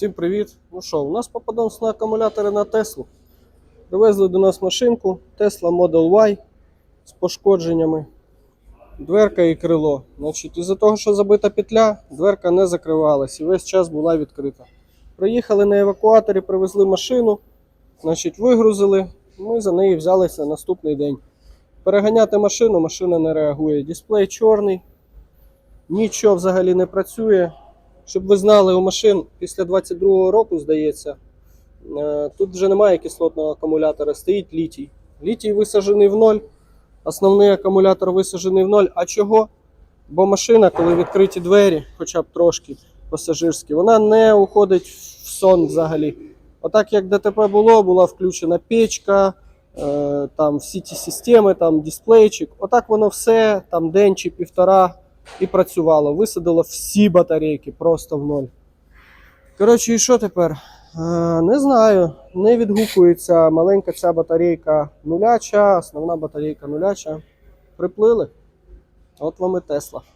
Всім привіт! Ну що, у нас попадons на акумулятори на Теслу. Привезли до нас машинку Tesla Model Y з пошкодженнями. Дверка і крило. Значить, із-за того, що забита петля, дверка не закривалась і весь час була відкрита. Приїхали на евакуаторі, привезли машину, значить, вигрузили. Ми за неї взялися наступний день. Переганяти машину, машина не реагує. Дисплей чорний, нічого взагалі не працює. Щоб ви знали, у машин після 22-го року, здається, е, тут вже немає кислотного акумулятора, стоїть літій. Літій висаджений в ноль, основний акумулятор висаджений в ноль. А чого? Бо машина, коли відкриті двері, хоча б трошки пасажирські, вона не уходить в сон взагалі. Отак як ДТП було, була включена печка, е, там всі ті системи, там дисплейчик. Отак воно все, там день чи півтора і працювало. Висадило всі батарейки просто в ноль. Коротше, і що тепер? Е, не знаю. Не відгукується маленька ця батарейка нуляча, основна батарейка нуляча. Приплили. От вам і Тесла.